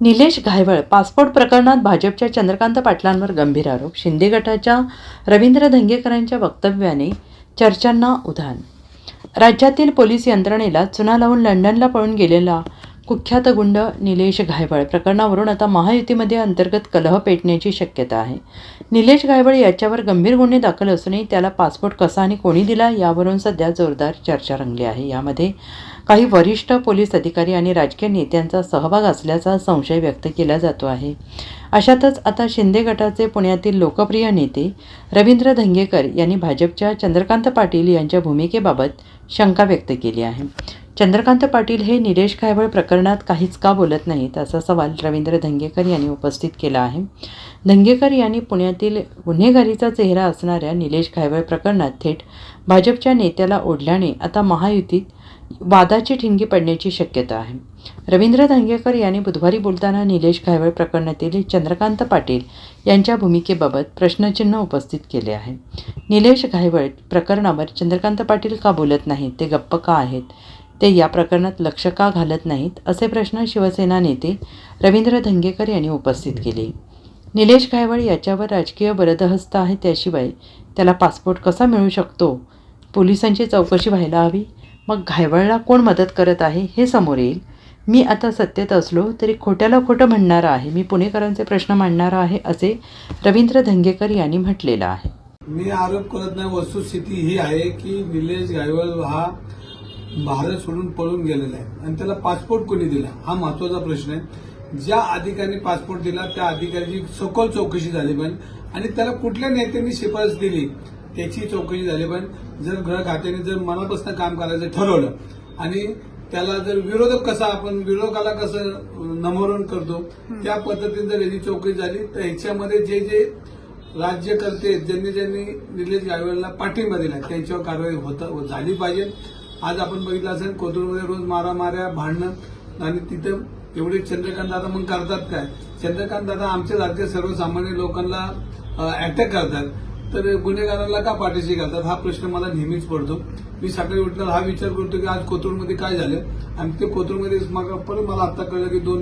Nilesh Ghaywal passport प्रकरणात भाजपच्या चंद्रकांत पाटलांवर गंभीर आरोप शिंदे गटाच्या रवींद्र धंगेकरांच्या वक्तव्याने चर्चांना उधाण. राज्यातील पोलीस यंत्रणेला चुना लावून लंडनला पळून गेलेला कुख्यात गुंड निलेश घायवळ प्रकरणावरून आता महायुतीमध्ये अंतर्गत कलह पेटण्याची शक्यता आहे. निलेश घायवळ याच्यावर गंभीर गुन्हे दाखल असूनही त्याला पासपोर्ट कसा आणि कोणी दिला यावरून सध्या जोरदार चर्चा रंगली आहे. यामध्ये काही वरिष्ठ पोलीस अधिकारी आणि राजकीय नेत्यांचा सहभाग असल्याचा संशय व्यक्त केला जातो आहे. अशातच आता शिंदे गटाचे पुण्यातील लोकप्रिय नेते रवींद्र धंगेकर यांनी भाजपच्या चंद्रकांत पाटील यांच्या भूमिकेबाबत शंका व्यक्त केली आहे. चंद्रकांत पाटील हे निलेश खायवळ प्रकरणात काहीच का बोलत नाहीत असा सवाल रवींद्र धंगेकर यांनी उपस्थित केला आहे. धंगेकर यांनी पुण्यातील गुन्हेगारीचा चेहरा असणाऱ्या निलेश खायवळ प्रकरणात थेट भाजपच्या नेत्याला ओढल्याने आता महायुतीत वादाची ठिणगी पडण्याची शक्यता आहे. रवींद्र धंगेकर यांनी बुधवारी बोलताना निलेश घायवळ प्रकरणातील चंद्रकांत पाटील यांच्या भूमिकेबाबत प्रश्नचिन्ह उपस्थित केले आहे. निलेश घायवळ प्रकरणावर चंद्रकांत पाटील का बोलत नाहीत? ते गप्प का आहेत? ते या प्रकरणात लक्ष का घालत नाहीत? असे प्रश्न शिवसेना नेते रवींद्र धंगेकर यांनी उपस्थित केले. निलेश घायवळ याच्यावर राजकीय बरदहस्त आहे त्याशिवाय त्याला पासपोर्ट कसा मिळू शकतो? पोलिसांची चौकशी व्हायला हवी? मग घायवळला कोण मदत करत आहे हे समोर येईल. मी आता सत्तेत असलो तरी खोट्याला खोटं म्हणणारा आहे. मी पुणेकरांचे प्रश्न मांडणारा आहे असे रवींद्र धंगेकर यांनी म्हटलेलं आहे. मी आरोप करत नाही. वस्तुस्थिती ही आहे की निलेश गायवळ हा भारत सोडून पळून गेलेला आहे आणि त्याला पासपोर्ट कोणी दिला? हा महत्त्वाचा प्रश्न आहे. ज्या अधिकाऱ्यांनी पासपोर्ट दिला त्या अधिकाऱ्याची सखोल चौकशी झाली पण आणि त्याला कुठल्या नेत्यांनी शिफारस दिली त्याची चौकशी झाली पण जर गृह खात्याने जर मनापासून काम करायचं ठरवलं आणि त्याला जर विरोधक कसा आपण विरोधकाला कसं नमोरण करतो त्या पद्धतीने जर याची चौकशी झाली तर ह्याच्यामध्ये जे जे राज्यकर्ते ज्यांनी ज्यांनी निलेश गायवळला पाठिंबा दिला त्यांच्यावर कारवाई होत झाली पाहिजे. आज आपण बघितलं असेल कोथरूडमध्ये रोज मारामाऱ्या भांडणं आणि तिथं एवढे चंद्रकांत दादा मग करतात काय? चंद्रकांत दादा आमच्यासारख्या सर्वसामान्य लोकांना अटॅक करतात. तर गुन्हेगारांना का पाठीशी घालतात? हा प्रश्न मला नेहमीच पडतो. मी सकाळी उठल्यावर हा विचार करतो की आज कोथरूडमध्ये काय झालं? आणि ते कोथरूडमध्ये परत मला आता कळलं की दोन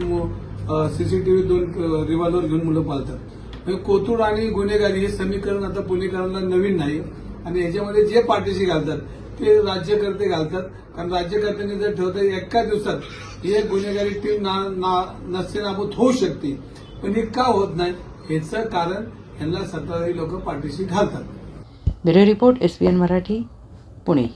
सीसीटीव्ही दोन रिव्हॉल्वर घेऊन मुलं पाळतात म्हणजे कोथरूड आणि गुन्हेगारी हे समीकरण आता पुणेकरांना नवीन नाही. आणि याच्यामध्ये जे पाठीशी घालतात ते राज्यकर्ते घालतात. कारण राज्यकर्त्यांनी जर ठेवतं एका दिवसात एक गुन्हेगारी टीम ना, ना नसते नाबूत होऊ शकते. पण हे का होत नाही? याचं कारण यांना सत्ताधारी लोक पाठीशी घालतात. Bureau report S Marathi Pune.